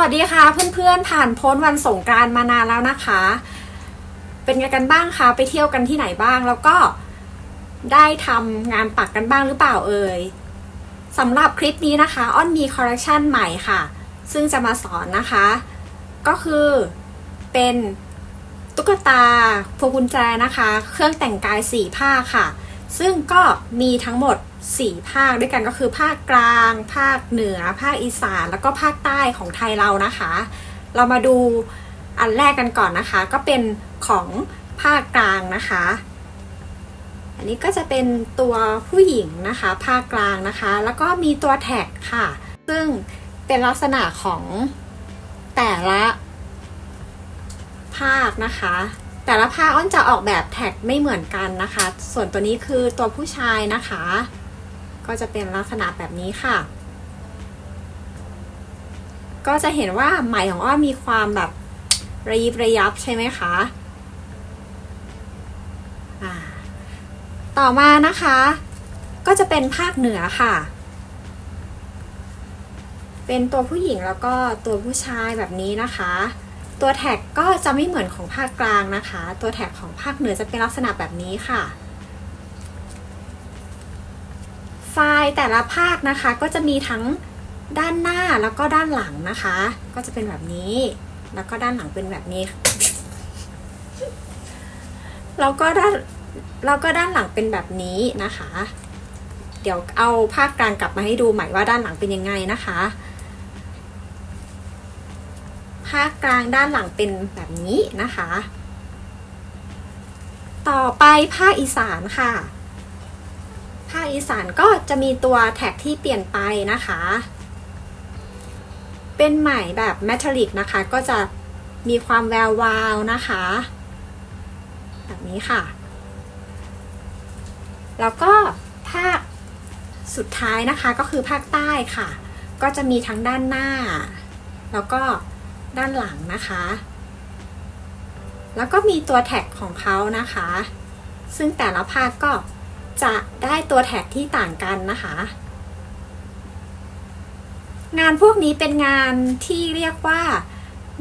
วัสดีค่ะเพื่อนๆผ่านพ้นวันสงกรารมานานแล้วนะคะ เป็นไงกันบ้างคะไปเที่ยวกันที่ไหนบ้างแล้วก็ได้ทำงานปักกันบ้างหรือเปล่าเอ่ยสำหรับคลิปนี้นะคะอ้อนมีคอลเลคชันใหม่ค่ะ ซึ่งจะมาสอนนะคะ ก็คือเป็นตุ๊กตาพวงกุญแจนะคะ เครื่องแต่งกายสี่ภาค่ะ ซึ่งก็มีทั้งหมด 4 ภาคด้วยกันก็คือภาคกลาง ภาคเหนือ ภาคอีสาน แล้วก็ภาคใต้ของไทยเรานะคะ เรามาดูอันแรกกันก่อนนะคะ ก็เป็นของภาคกลางนะคะ อันนี้ก็จะเป็นตัวผู้หญิงนะคะ ภาคกลางนะคะ แล้วก็มีตัวแท็กค่ะ ซึ่งเป็นลักษณะของแต่ละภาคนะคะ แต่ละภาคอ้อนจะออกแบบแท็กไม่เหมือนกันนะคะ ส่วนตัวนี้คือตัวผู้ชายนะคะ ก็จะเป็นลักษณะแบบนี้ค่ะ ก็จะเห็นว่าไหมของอ้อมีความแบบระยิบระยับใช่ไหมคะต่อมานะคะ ก็จะเป็นภาคเหนือค่ะ เป็นตัวผู้หญิงแล้วก็ตัวผู้ชายแบบนี้นะคะ ตัวแท็กก็จะไม่เหมือนของภาคกลางนะคะ ตัวแท็กของภาคเหนือจะเป็นลักษณะแบบนี้ค่ะ ไฟล์แต่ละภาคนะคะ ก็จะมีทั้งด้านหน้าแล้วก็ด้านหลังนะคะ ก็จะเป็นแบบนี้ แล้วก็ด้านหลังเป็นแบบนี้ แล้วก็ด้านแล้วก็ด้านหลังเป็นแบบนี้นะคะ เดี๋ยวเอาภาคกลางกลับมาให้ดูใหม่ว่าด้านหลังเป็นยังไงนะคะ ภาคกลางด้านหลังเป็นแบบนี้นะคะ ต่อไปภาคอีสานค่ะ ภาคอีสานก็จะมีตัวแท็กที่เปลี่ยนไปนะคะ เป็นไหมแบบแมทัลลิกนะคะ ก็จะมีความแวววาวนะคะ แบบนี้ค่ะ แล้วก็ภาคสุดท้ายนะคะก็คือภาคใต้ค่ะ ก็จะมีทั้งด้านหน้า แล้วก็ด้านหลังนะคะ แล้วก็มีตัวแท็กของเขานะคะ ซึ่งแต่ละภาคก็ จะได้ตัวแท็กที่ต่างกันนะคะ งานพวกนี้เป็นงานที่เรียกว่า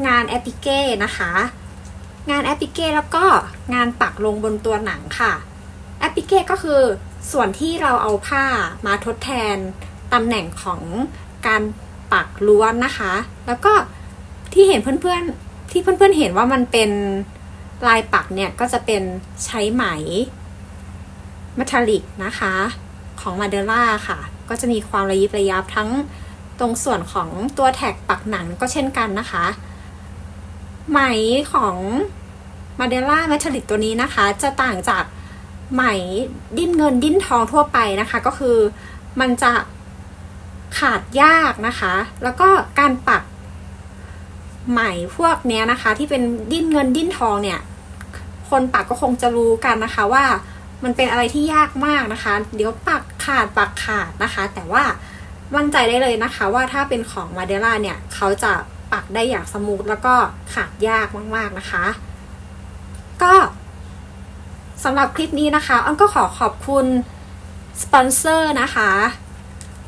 งานแอปิเก้นะคะ งานแอปิเก้แล้วก็งานปักลงบนตัวหนังค่ะ แอปิเก้ก็คือส่วนที่เราเอาผ้ามาทดแทนตำแหน่งของการปักล้วนนะคะ แล้วก็ที่เห็นเพื่อนๆที่เพื่อนๆเห็นว่ามันเป็นลายปักเนี่ยก็จะเป็นใช้ไหม มัทลิกนะคะ ของมาเดล่าค่ะ ก็จะมีความระยิบระยับทั้งตรงส่วนของตัวแท็กปักหนังก็เช่นกันนะคะ ไหมของมาเดล่ามัทลิกตัวนี้นะคะ จะต่างจากไหมดิ้นเงินดิ้นทองทั่วไปนะคะ ก็คือมันจะขาดยากนะคะ แล้วก็การปักไหมพวกเนี้ยนะคะ ที่เป็นดิ้นเงินดิ้นทองเนี่ย คนปักก็คงจะรู้กันนะคะว่า มันเป็นอะไรที่ยากมากนะคะ เดี๋ยวปักขาดปักขาดนะคะ แต่ว่ามั่นใจได้เลยนะคะ ว่าถ้าเป็นของมาเดล่าเนี่ยเขาจะปักได้อย่างสมูทแล้วก็ขาดยากมากๆนะคะ ก็สำหรับคลิปนี้นะคะอ้อนก็ขอขอบคุณสปอนเซอร์นะคะ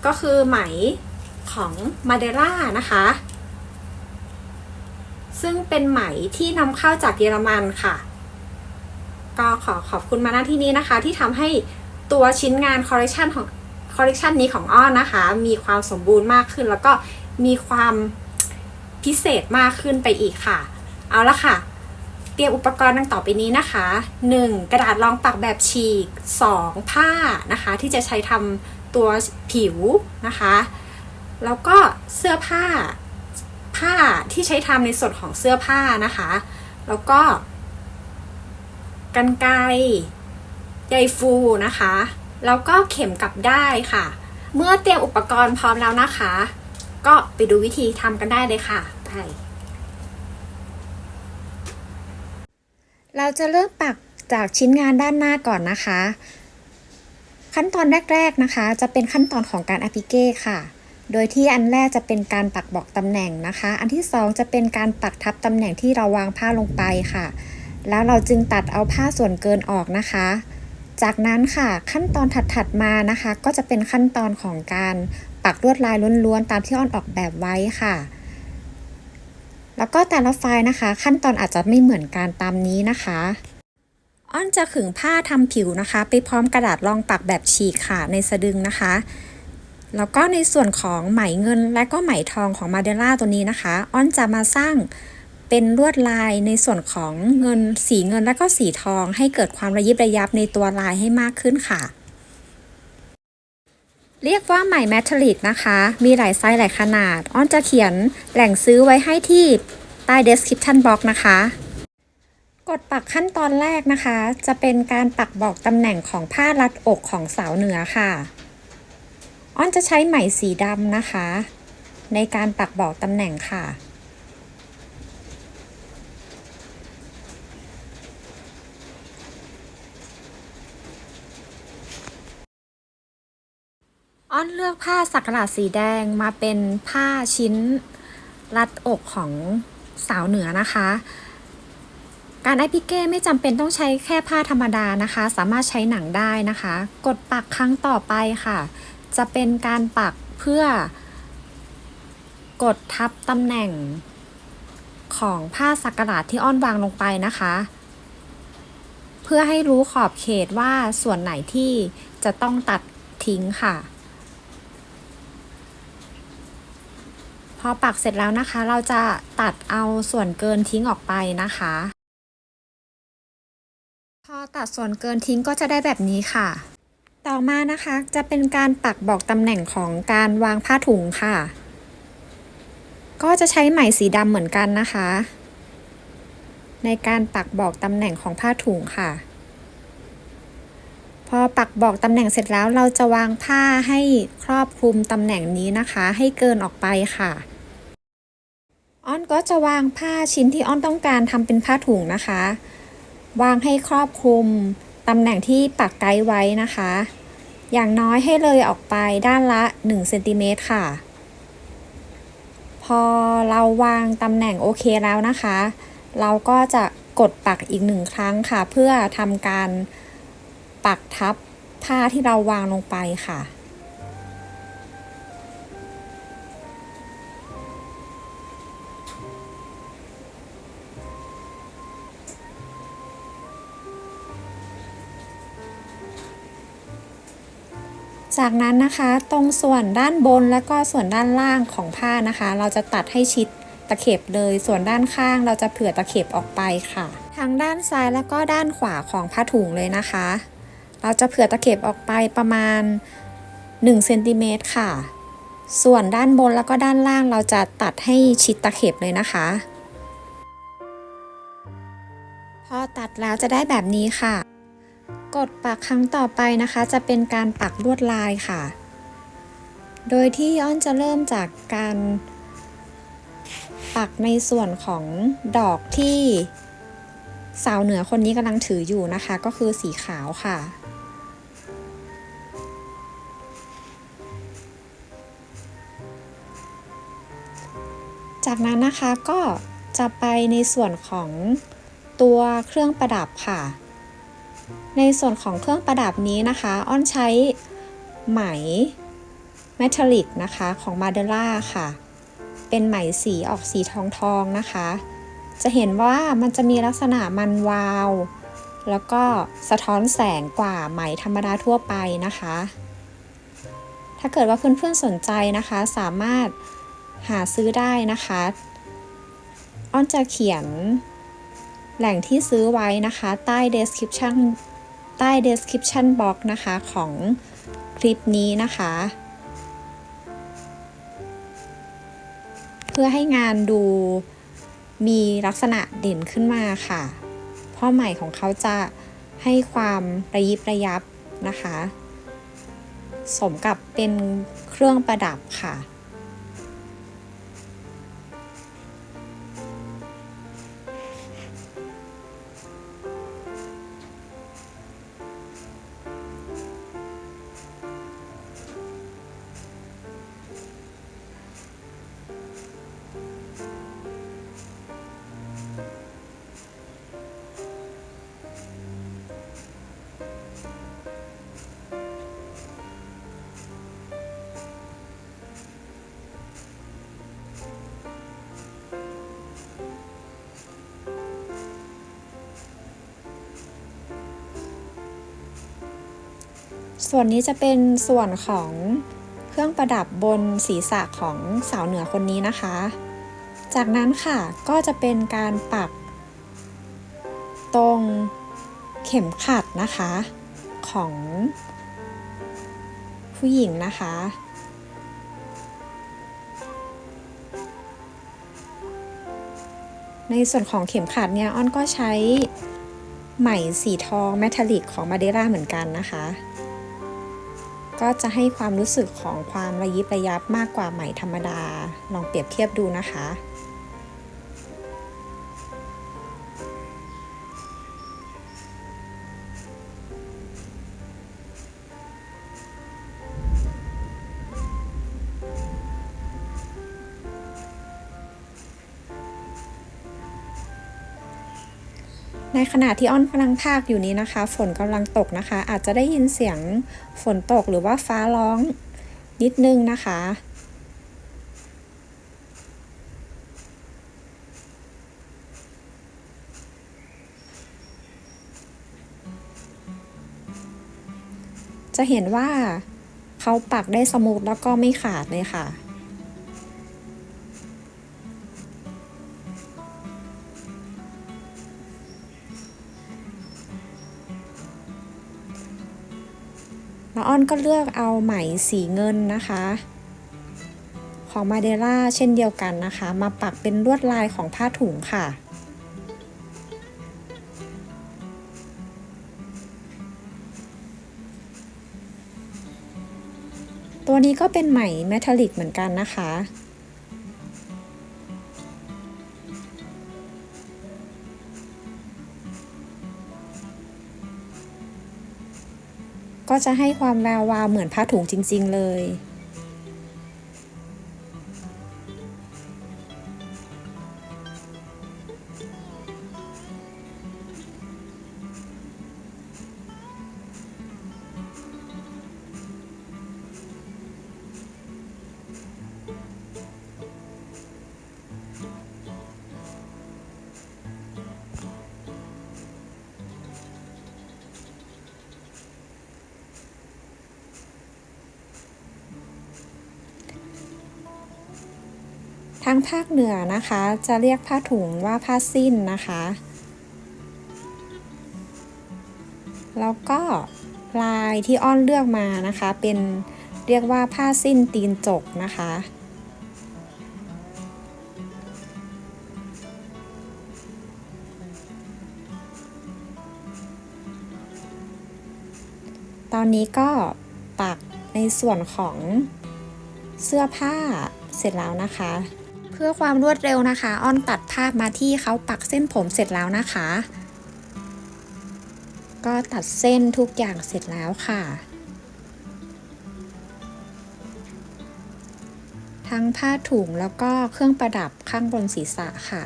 ก็คือไหมของมาเดล่านะคะ ซึ่งเป็นไหมที่นำเข้าจากเยอรมันค่ะ ก็ขอขอบคุณมาณที่นี้นะคะ ที่ทำให้ตัวชิ้นงานคอลเลคชันของคอลเลคชันนี้ของอ้อนนะคะ มีความสมบูรณ์มากขึ้น แล้วก็มีความพิเศษมากขึ้นไปอีกค่ะ เอาละค่ะ เตรียมอุปกรณ์ดังต่อไปนี้นะคะ 1. กระดาษรองปักแบบฉีก 2. ผ้านะคะ ที่จะใช้ทำตัวผิวนะคะ แล้วก็เสื้อผ้าผ้าที่ใช้ทำในส่วนของเสื้อผ้านะคะ แล้วก็ กันไกรใยฟูนะคะ แล้วก็เข็มกลับได้ค่ะ เมื่อเตรียมอุปกรณ์พร้อมแล้วนะคะ ก็ไปดูวิธีทำกันได้เลยค่ะไปเราจะเริ่มปักจากชิ้นงานด้านหน้าก่อนนะคะ ขั้นตอนแรก ๆนะคะ จะเป็นขั้นตอนของการแอพิเก้ค่ะ โดยที่อันแรกจะเป็นการปักบอกตำแหน่งนะคะ อันที่สองจะเป็นการปักทับตำแหน่งที่เราวางผ้าลงไปค่ะ แล้วเราจึงตัดเอาผ้าส่วนเกินออกนะคะ จากนั้นค่ะขั้นตอนถัดๆมานะคะ ก็จะเป็นขั้นตอนของการปักลวดลายล้วนๆตามที่อ้อนออกแบบไว้ค่ะ แล้วก็แต่ละไฟล์นะคะ ขั้นตอนอาจจะไม่เหมือนกันตามนี้นะคะอ้อนจะขึงผ้าทำผิวนะคะ ไปพร้อมกระดาษรองปักแบบฉีกค่ะในสะดึงนะคะ แล้วก็ในส่วนของไหมเงินและก็ไหมทองของมาเดล่าตัวนี้นะคะ อ้อนจะมาสร้าง เป็นลวดลายในส่วนของเงินสีเงินและก็สีทอง ให้เกิดความระยิบระยับในตัวลายให้มากขึ้นค่ะ เรียกว่าไหมแมทลิกนะคะ มีหลายไซส์หลายขนาด อ้อนจะเขียนแหล่งซื้อไว้ให้ที่ใต้ description box นะคะกดปักขั้นตอนแรกนะคะ จะเป็นการปักบอกตำแหน่งของผ้ารัดอกของสาวเหนือค่ะ อ้อนจะใช้ไหมสีดำนะคะ ในการปักบอกตำแหน่งค่ะ อ้อนเลือกผ้าสักหลาดสีแดงมาเป็นผ้าชิ้นรัดอกของสาวเหนือนะคะ การไอพิเก้ไม่จำเป็นต้องใช้แค่ผ้าธรรมดานะคะ สามารถใช้หนังได้นะคะ กดปักครั้งต่อไปค่ะ จะเป็นการปักเพื่อกดทับตำแหน่งของผ้าสักหลาดที่อ้อนวางลงไปนะคะ เพื่อให้รู้ขอบเขตว่าส่วนไหนที่จะต้องตัดทิ้งค่ะ อปักเสร็จแล้วนะคะ เราจะตัดเอาส่วนเกินทิ้งออกไปนะคะ พอตัดส่วนเกินทิ้งก็จะได้แบบนี้ค่ะ ต่อมานะคะจะเป็นการปักบอกตำแหน่งของการวางผ้าถุงค่ะ ก็จะใช้ไหมสีดำเหมือนกันนะคะ ในการปักบอกตำแหน่งของผ้าถุงค่ะพอปักบอกตำแหน่งเสร็จแล้วเราจะวางผ้าให้ครอบคลุมตำแหน่งนี้นะคะ ให้เกินออกไปค่ะ อ้อนก็จะวางผ้าชิ้นที่อ้อนต้องการทำเป็นผ้าถุงนะคะ วางให้ครอบคลุมตำแหน่งที่ปักไกด์ไว้นะคะ อย่างน้อยให้เลยออกไปด้านละ1เซนติเมตรค่ะ พอเราวางตำแหน่งโอเคแล้วนะคะ เราก็จะกดปักอีกหนึ่งครั้งค่ะ เพื่อทำการปักทับผ้าที่เราวางลงไปค่ะ จากนั้นนะคะตรงส่วนด้านบนและก็ส่วนด้านล่างของผ้านะคะ เราจะตัดให้ชิดตะเข็บเลย ส่วนด้านข้างเราจะเผื่อตะเข็บออกไปค่ะทางด้านซ้ายแล้วก็ด้านขวาของผ้าถุงเลยนะคะ เราจะเผื่อตะเข็บออกไปประมาณ1เซนติเมตรค่ะ ส่วนด้านบนแล้วก็ด้านล่างเราจะตัดให้ชิดตะเข็บเลยนะคะพอตัดแล้วจะได้แบบนี้ค่ะ กดปักครั้งต่อไปนะคะ จะเป็นการปักลวดลายค่ะ โดยที่อ้อนจะเริ่มจากการ ปักในส่วนของดอกที่สาวเหนือคนนี้กำลังถืออยู่นะคะ ก็คือสีขาวค่ะจากนั้นนะคะก็จะไปในส่วนของตัวเครื่องประดับค่ะ ในส่วนของเครื่องประดับนี้นะคะ อ้อนใช้ไหมเมทัลลิกนะคะของมาเดล่าค่ะ เป็นไหมสีออกสีทองทองนะคะ จะเห็นว่ามันจะมีลักษณะมันวาว แล้วก็สะท้อนแสงกว่าไหมธรรมดาทั่วไปนะคะ ถ้าเกิดว่าเพื่อนๆสนใจนะคะ สามารถหาซื้อได้นะคะ อ้อนจะเขียน แหล่งที่ซื้อไว้นะคะใต้ description ใต้ description box นะคะของคลิปนี้นะคะ เพื่อให้งานดูมีลักษณะเด่นขึ้นมาค่ะพราะใหม่ของเขาจะให้ความระยิบระยับนะคะ สมกับเป็นเครื่องประดับค่ะ ส่วนนี้จะเป็นส่วนของเครื่องประดับบนศีรษะของสาวเหนือคนนี้นะคะ จากนั้นค่ะก็จะเป็นการปัก ตรงเข็มขัดนะคะ ของผู้หญิงนะคะ ในส่วนของเข็มขัดเนี่ยอ้อนก็ใช้ไหมสีทอง แมทัลลิกของมาเดล่าเหมือนกันนะคะ ก็จะให้ความรู้สึกของความระยิบระยับมากกว่าไหมธรรมดา ลองเปรียบเทียบดูนะคะ ในขณะที่อ้อนกำลังพากอยู่นี้นะคะ ฝนกำลังตกนะคะ อาจจะได้ยินเสียงฝนตกหรือว่าฟ้าร้องนิดนึงนะคะจะเห็นว่าเขาปักได้สมูทแล้วก็ไม่ขาดเลยค่ะ อนก็เลือกเอาไหมสีเงินนะคะ ของมาเดล่าเช่นเดียวกันนะคะ มาปักเป็นลวดลายของผ้าถุงค่ะตัวนี้ก็เป็นไหมเมทัลลิกเหมือนกันนะคะ จะให้ความแวววาวเหมือนผ้าถุงจริง ๆ เลย ทางภาคเหนือนะคะ จะเรียกผ้าถุงว่าผ้าสิ้นนะคะ แล้วก็ลายที่อ้อนเลือกมานะคะ เป็นเรียกว่าผ้าสิ้นตีนจกนะคะ ตอนนี้ก็ปักในส่วนของเสื้อผ้าเสร็จแล้วนะคะ พื่อความรวดเร็วนะคะ อ้อนตัดภาพมาที่เขาปักเส้นผมเสร็จแล้วนะคะ ก็ตัดเส้นทุกอย่างเสร็จแล้วค่ะ ทั้งผ้าถุงแล้วก็เครื่องประดับข้างบนศีรษะค่ะ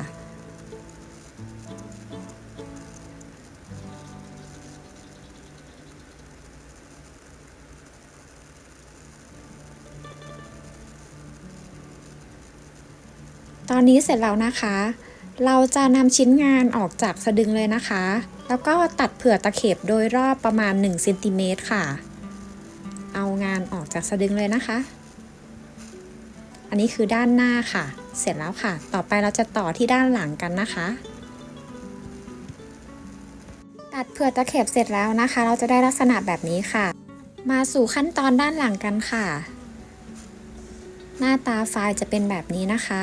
ตอนนี้เสร็จแล้วนะคะ เราจะนำชิ้นงานออกจากสะดึงเลยนะคะ แล้วก็ตัดเผื่อตะเข็บโดยรอบประมาณ1เซนติเมตรค่ะ เอางานออกจากสะดึงเลยนะคะ อันนี้คือด้านหน้าค่ะ เสร็จแล้วค่ะ ต่อไปเราจะต่อที่ด้านหลังกันนะคะตัดเผื่อตะเข็บเสร็จแล้วนะคะ เราจะได้ลักษณะแบบนี้ค่ะ มาสู่ขั้นตอนด้านหลังกันค่ะ หน้าตาไฟล์จะเป็นแบบนี้นะคะ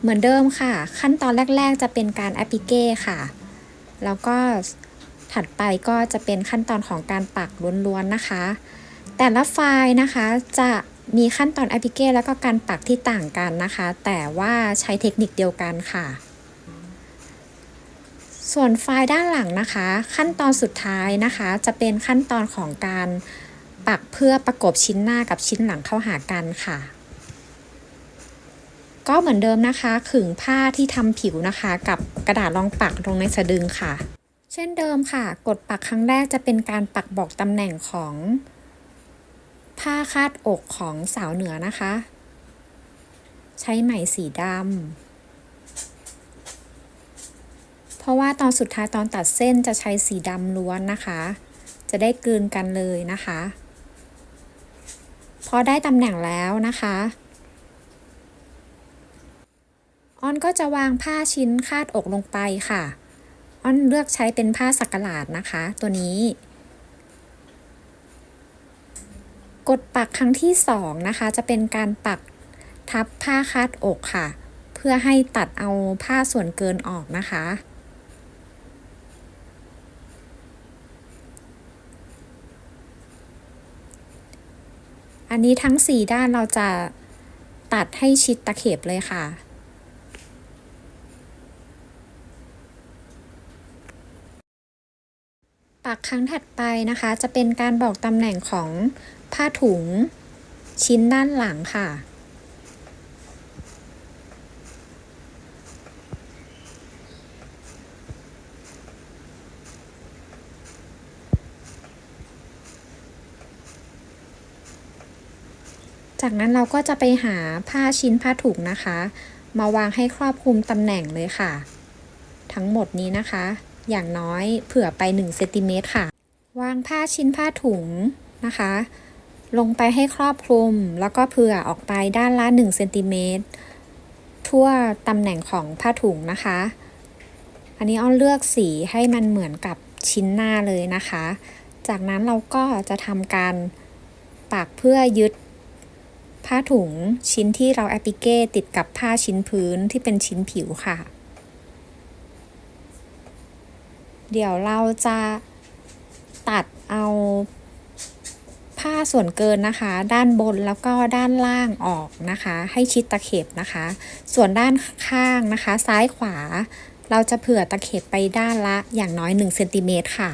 เหมือนเดิมค่ะ ขั้นตอนแรก ๆ จะเป็นการแอปพลิเก้ค่ะ แล้วก็ถัดไปก็จะเป็นขั้นตอนของการปักล้วนๆนะคะ แต่ละไฟล์นะคะจะมีขั้นตอนแอปพลิเก้แล้วก็การปักที่ต่างกันนะคะ แต่ว่าใช้เทคนิคเดียวกันค่ะ ส่วนไฟล์ด้านหลังนะคะ ขั้นตอนสุดท้ายนะคะ จะเป็นขั้นตอนของการปักเพื่อประกบชิ้นหน้ากับชิ้นหลังเข้าหากันค่ะ ก็เหมือนเดิมนะคะ ขึงผ้าที่ทำผิวนะคะ กับกระดาษรองปักลงในสะดึงค่ะ เช่นเดิมค่ะ กดปักครั้งแรกจะเป็นการปักบอกตำแหน่งของ ผ้าคาดอกของสาวเหนือนะคะ ใช้ไหมสีดำเพราะว่าตอนสุดท้ายตอนตัดเส้นจะใช้สีดำล้วนนะคะ จะได้กลืนกันเลยนะคะ พอได้ตำแหน่งแล้วนะคะ อ้อนก็จะวางผ้าชิ้นคาดอกลงไปค่ะ อ้อนเลือกใช้เป็นผ้าสักหลาดนะคะ ตัวนี้ กดปักครั้งที่สองนะคะ จะเป็นการปักทับผ้าคาดอกค่ะ เพื่อให้ตัดเอาผ้าส่วนเกินออกนะคะ อันนี้ทั้ง4ด้านเราจะตัดให้ชิดตะเข็บเลยค่ะ ปักครั้งถัดไปนะคะ จะเป็นการบอกตำแหน่งของผ้าถุงชิ้นด้านหลังค่ะ จากนั้นเราก็จะไปหาผ้าชิ้นผ้าถุงนะคะ มาวางให้ครอบคลุมตำแหน่งเลยค่ะ ทั้งหมดนี้นะคะ อย่างน้อยเผื่อไป1เซนติเมตรค่ะ วางผ้าชิ้นผ้าถุงนะคะ ลงไปให้ครอบคลุม แล้วก็เผื่อออกไปด้านละ1เซนติเมตรทั่วตำแหน่งของผ้าถุงนะคะ อันนี้อ้อนเลือกสีให้มันเหมือนกับชิ้นหน้าเลยนะคะ จากนั้นเราก็จะทำการปักเพื่อยึดผ้าถุงชิ้นที่เราแอปพลิเก้ติดกับผ้าชิ้นพื้นที่เป็นชิ้นผิวค่ะ เดี๋ยวเราจะตัดเอาผ้าส่วนเกินนะคะ ด้านบนแล้วก็ด้านล่างออกนะคะ ให้ชิดตะเข็บนะคะ ส่วนด้านข้างนะคะ ซ้ายขวา เราจะเผื่อตะเข็บไปด้านละอย่างน้อย1เซนติเมตรค่ะ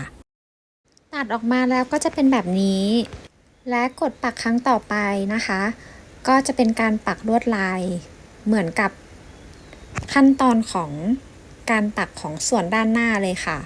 ตัดออกมาแล้วก็จะเป็นแบบนี้ และกดปักครั้งต่อไปนะคะ ก็จะเป็นการปักลวดลายเหมือนกับขั้นตอนของการปักของส่วนด้านหน้าเลยค่ะ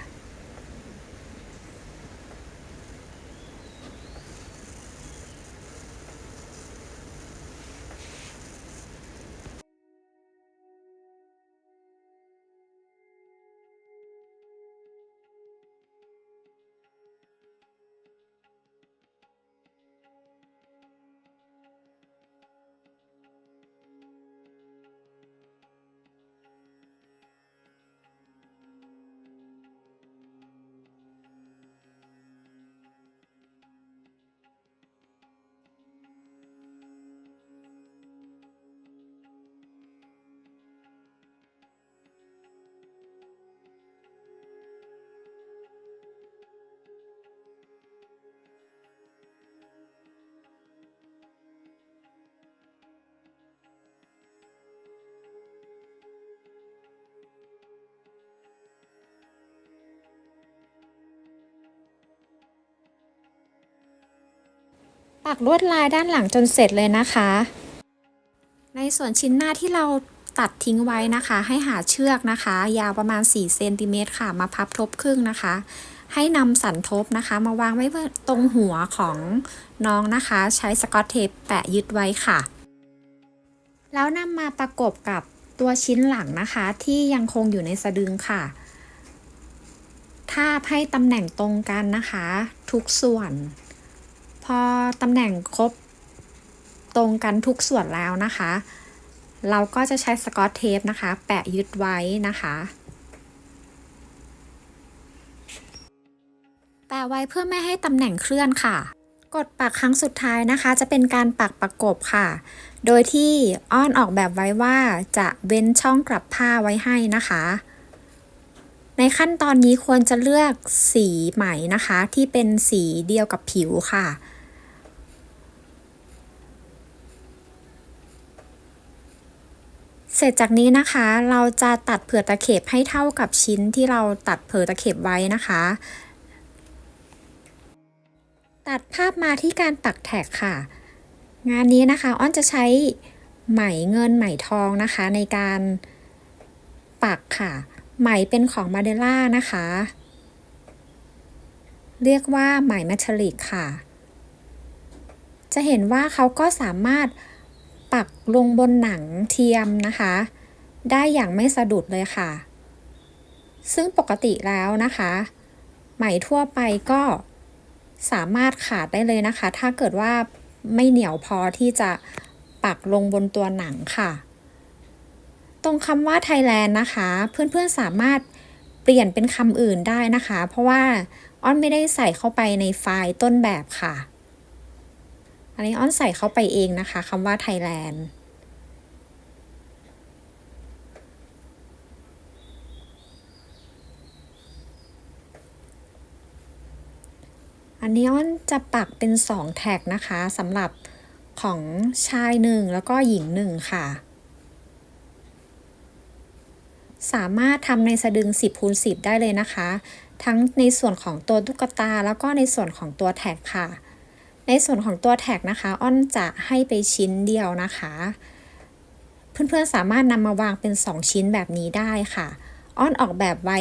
ปักลวดลายด้านหลังจนเสร็จเลยนะคะ ในส่วนชิ้นหน้าที่เราตัดทิ้งไว้นะคะ ให้หาเชือกนะคะ ยาวประมาณ4เซนติเมตรค่ะ มาพับทบครึ่งนะคะ ให้นำสันทบนะคะ มาวางไว้ตรงหัวของน้องนะคะ ใช้สกอตเทปแปะยึดไว้ค่ะ แล้วนำมาประกบกับตัวชิ้นหลังนะคะ ที่ยังคงอยู่ในสะดึงค่ะ ทาบให้ตำแหน่งตรงกันนะคะ ทุกส่วน พอตำแหน่งครบตรงกันทุกส่วนแล้วนะคะ เราก็จะใช้สกอตเทปนะคะ แปะยึดไว้นะคะแปะไว้เพื่อไม่ให้ตำแหน่งเคลื่อนค่ะ กดปักครั้งสุดท้ายนะคะ จะเป็นการปักประกบค่ะ โดยที่อ้อนออกแบบไว้ว่าจะเว้นช่องกลับผ้าไว้ให้นะคะ ในขั้นตอนนี้ควรจะเลือกสีไหมนะคะ ที่เป็นสีเดียวกับผิวค่ะ เสร็จจากนี้นะคะ เราจะตัดเผื่อตะเข็บให้เท่ากับชิ้นที่เราตัดเผื่อตะเข็บไว้นะคะ ตัดภาพมาที่การปักแท็กค่ะ งานนี้นะคะอ้อนจะใช้ไหมเงินไหมทองนะคะ ในการปักค่ะ ไหมเป็นของมาเดล่านะคะ เรียกว่าไหมแมทลิกค่ะ จะเห็นว่าเขาก็สามารถ ปักลงบนหนังเทียมนะคะ ได้อย่างไม่สะดุดเลยค่ะ ซึ่งปกติแล้วนะคะ ไหมทั่วไปก็สามารถขาดได้เลยนะคะ ถ้าเกิดว่าไม่เหนียวพอที่จะปักลงบนตัวหนังค่ะ ตรงคำว่าไทยแลนด์นะคะ เพื่อนๆสามารถเปลี่ยนเป็นคำอื่นได้นะคะ เพราะว่าอ้อนไม่ได้ใส่เข้าไปในไฟล์ต้นแบบค่ะ อันนี้อ้อนใส่เข้าไปเองนะคะคำว่าไทยแลนด์อันนี้อ้อนจะปักเป็น 2 แท็กนะคะสำหรับของชายหนึ่งแล้วก็หญิงหนึ่งค่ะ สามารถทำในสะดึง 10คูณ10 ได้เลยนะคะ ทั้งในส่วนของตัวตุ๊กตาแล้วก็ในส่วนของตัวแท็กค่ะ ในส่วนของตัวแท็กนะคะ อ้อนจะให้ไปชิ้นเดียวนะคะ เพื่อนๆสามารถนำมาวางเป็น 2 ชิ้นแบบนี้ได้ค่ะ อ้อนออกแบบไว้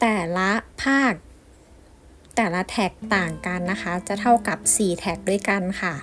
แต่ละภาค แต่ละแท็กต่างกันนะคะ จะเท่ากับ 4 แท็กด้วยกันค่ะ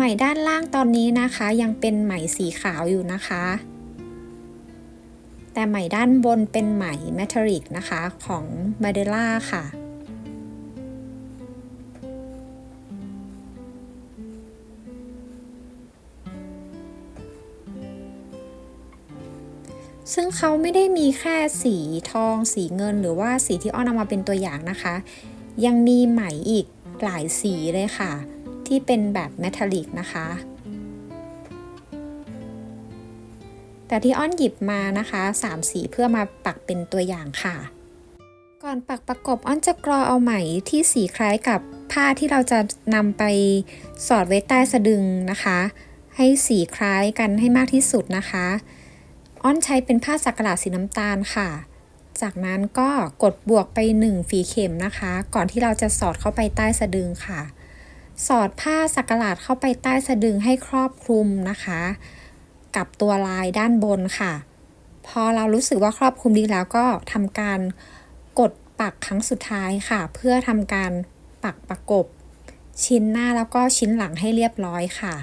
ไหมด้านล่างตอนนี้นะคะ ยังเป็นไหมสีขาวอยู่นะคะ แต่ไหมด้านบนเป็นไหมแมทริกนะคะของมาเดล่าค่ะซึ่งเขาไม่ได้มีแค่สีทอง สีเงิน หรือว่าสีที่อ้อนเอามาเป็นตัวอย่างนะคะ ยังมีไหมอีกหลายสีเลยค่ะ ที่เป็นแบบเมทัลลิกนะคะ แต่ที่อ้อนหยิบมานะคะ3สีเพื่อมาปักเป็นตัวอย่างค่ะ ก่อนปักประกบอ้อนจะกรอเอาไหมที่สีคล้ายกับผ้าที่เราจะนำไปสอดไว้ใต้สะดึงนะคะ ให้สีคล้ายกันให้มากที่สุดนะคะ อ้อนใช้เป็นผ้าสักหลาดสีน้ำตาลค่ะจากนั้นก็กดบวกไป 1 ฝีเข็มนะคะ ก่อนที่เราจะสอดเข้าไปใต้สะดึงค่ะ สอดผ้าสักหลาดเข้าไปใต้สะดึงให้ครอบคลุมนะคะ กับตัวลายด้านบนค่ะ พอเรารู้สึกว่าครอบคลุมดีแล้วก็ทำการกดปักครั้งสุดท้ายค่ะ เพื่อทำการปักประกบ ชิ้นหน้าแล้วก็ชิ้นหลังให้เรียบร้อยค่ะ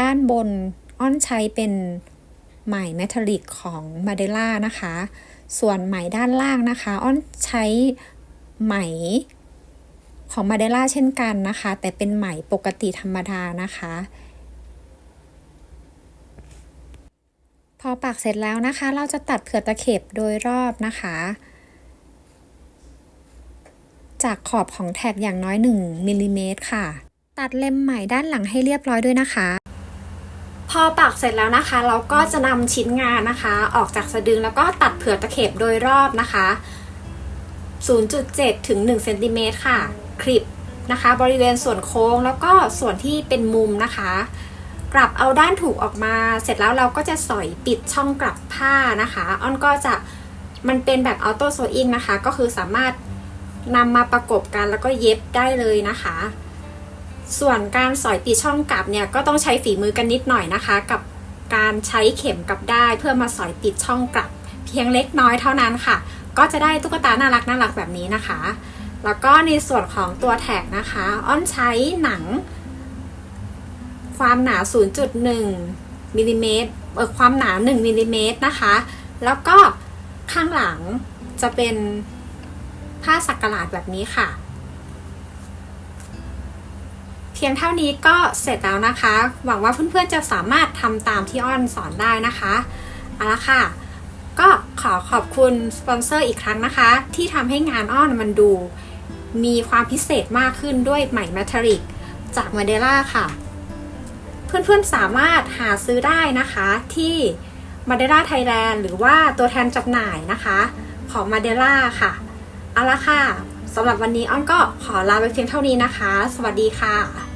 ด้านบนอ้อนใช้เป็นไหมเมทัลลิกของมาเดล่านะคะ ส่วนไหมด้านล่างนะคะ อ้อนใช้ไหม ของมาเดล่าเช่นกันนะคะ แต่เป็นไหมปกติธรรมดานะคะ พอปักเสร็จแล้วนะคะ เราจะตัดเผื่อตะเข็บโดยรอบนะคะ จากขอบของแท็กอย่างน้อย 1มิลลิเมตรค่ะ ตัดเล็มไหมด้านหลังให้เรียบร้อยด้วยนะคะพอปักเสร็จแล้วนะคะ เราก็จะนำชิ้นงานนะคะ ออกจากสะดึงแล้วก็ตัดเผื่อตะเข็บโดยรอบนะคะ 0.7 ถึง 1 เซนติเมตรค่ะ คลิปนะคะ บริเวณส่วนโค้งแล้วก็ส่วนที่เป็นมุมนะคะ กลับเอาด้านถูกออกมา เสร็จแล้วเราก็จะสอยปิดช่องกลับผ้านะคะอ้อนก็จะมันเป็นแบบออโต้โซอิงนะคะ ก็คือสามารถนำมาประกบกันแล้วก็เย็บได้เลยนะคะ ส่วนการสอยปิดช่องกลับเนี่ยก็ต้องใช้ฝีมือกันนิดหน่อยนะคะ กับการใช้เข็มกลับได้เพื่อมาสอยปิดช่องกลับ เพียงเล็กน้อยเท่านั้นค่ะ ก็จะได้ตุ๊กตาน่ารักน่ารักแบบนี้นะคะ แล้วก็ในส่วนของตัวแท็กนะคะ อ้อนใช้หนัง ความหนา 0.1มิลลิเมตรเออความหนา 1มิลลิเมตรนะคะ แล้วก็ข้างหลังจะเป็นผ้าสักหลาดแบบนี้ค่ะ เพียงเท่านี้ก็เสร็จแล้วนะคะ หวังว่าเพื่อนๆจะสามารถทำตามที่อ้อนสอนได้นะคะเอาละค่ะ ก็ขอขอบคุณสปอนเซอร์อีกครั้งนะคะ ที่ทำให้งานอ้อนมันดู มีความพิเศษมากขึ้นด้วยไหมแมทริกจากมาเดล่าค่ะ เพื่อนๆสามารถหาซื้อได้นะคะที่มาเดล่าไทยแลนด์หรือว่าตัวแทนจำหน่ายนะคะ ของมาเดล่าค่ะ เอาละค่ะสำหรับวันนี้อ้อมก็ขอลาไปเพียงเท่านี้นะคะ สวัสดีค่ะ